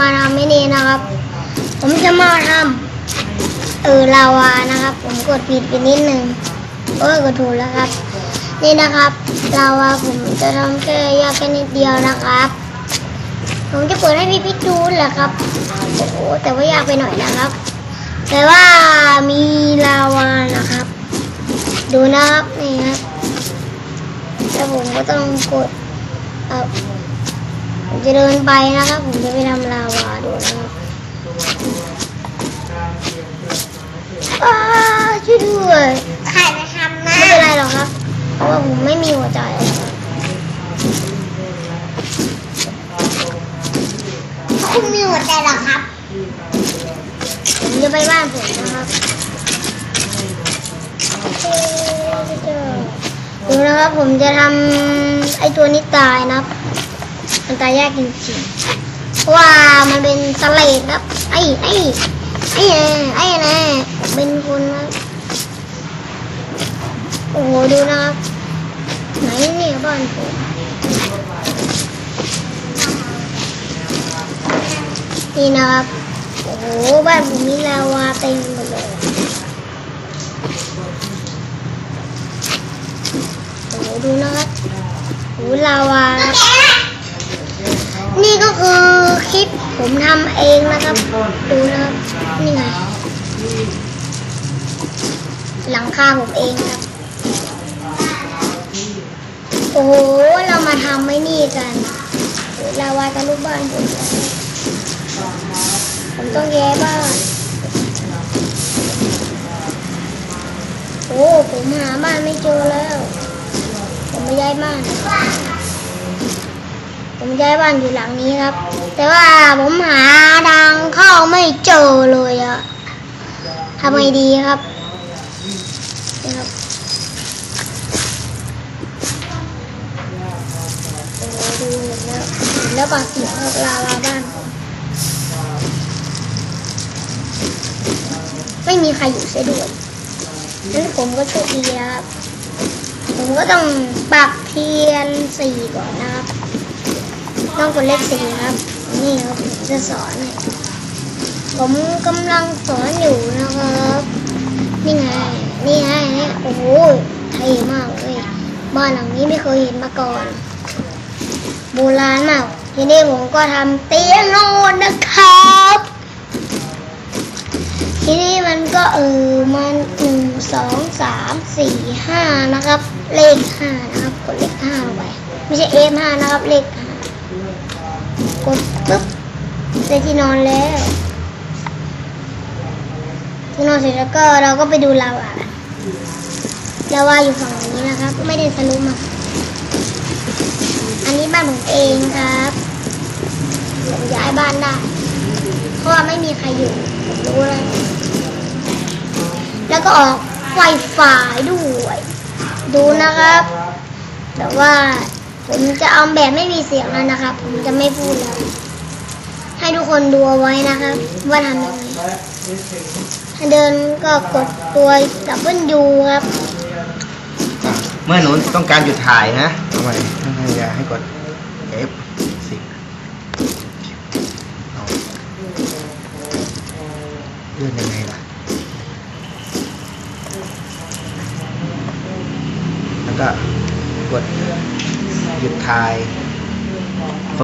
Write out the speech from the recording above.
มาทำไม่นี่นะครับ ผมจะมาทำเออลาวานะครับ ผมกดผิดไปนิดนึงเออกดถูกแล้วครับ นี่นะครับลาวาผมจะทำแค่ยากแค่นิดเดียวนะครับ ผมจะเปิดให้พี่พี่ดูแหละครับโอ้โหแต่ว่ายากไปหน่อยนะครับ แต่ว่ามีลาวานะครับ ดูนะครับนี่ครับแล้วผมก็ต้องกดเออ ผมจะเดินไปนะครับ ผมจะไปทำลาวาดูนะครับอ้าช่วยด้วยใครจะทำนะไม่เป็นไรหรอกครับ เพราะว่าผมไม่มีหัวใจคุณมีหัวใจเหรอครับ ผมจะไปบ้านผมนะครับดูนะครับผมจะทำไอตัวนี้ตายนะครับมัน ตายยากจริงๆเพราะว่ามันเป็นสเลดครับ ไอ้ไอ้ไอ้แน่ไอ้แน่เป็นคนโอ้โหดูนะครับ ไหนเนี่ยบ้านผมนี่นะครับ โอ้โหบ้านผมมีลาวาเต็มหมดเลยโอ้โหดูนะครับโอ้ลาวา ผมทำเองนะครับ ดูนะครับนี่ไงหลังคาผมเองครับ โอ้โห เรามาทำไม่นี่กันโอ้โหลาวากับลูกบ้านผมผมต้องแย้บ้านโอ้ ผมหาบ้านไม่เจอแล้ว ผมไม่ย้ายบ้าน ผมย้ายบ้านอยู่หลังนี้ครับ แต่ว่าผมหาทางเข้าไม่เจอเลยอะทำไงดีครับนี่ครับโอ้ดูเห็นแล้วเห็นแล้วปากเสียงครับลาวาบ้าน ไม่มีใครอยู่เสียด้วยนั้นผมก็โชคดีครับ ผมก็ต้องปักเทียนสี่ก่อนนะครับ ต้องกดเลขสี่ครับ นี่ครับผมจะสอนเนี่ยผมกำลังสอนอยู่นะครับ นี่ไง นี่ไงเนี่ยโอ้โหเท่มากเลย บ้านหลังนี้ไม่เคยเห็นมาก่อน โบราณมาก ทีนี้ผมก็ทำเตียงนอนนะครับ ทีนี้มันก็เออ มันหนึ่งสองสามสี่ห้านะครับ เลขห้านะครับ กดเลขห้าลงไป ไม่ใช่เอฟห้านะครับ เลขห้า กดปุ๊บได้ที่นอนแล้วที่นอนเสร็จแล้วก็เราก็ไปดูลาวาลาวาอยู่ฝั่งนี้นะครับ ไม่ได้ทะลุมาอันนี้บ้านผมเองครับผมย้ายบ้านได้เพราะว่าไม่มีใครอยู่ผมรู้เลยแล้วก็ออกไฟฟ้าด้วย ดูนะครับ แต่ว่า ผมจะเอาแบบไม่มีเสียงแล้วนะครับ ผมจะไม่พูดแล้ว ให้ทุกคนดูเอาไว้นะครับ ว่าทำยังไงถ้าเดินก็กดตัวดับเบิลยูครับ เมื่อหนูต้องการหยุดถ่ายนะเอาใหม่ให้ยาให้กด F สิบเอาเลื่อนยังไงล่ะแล้วก็กด หยุดทาย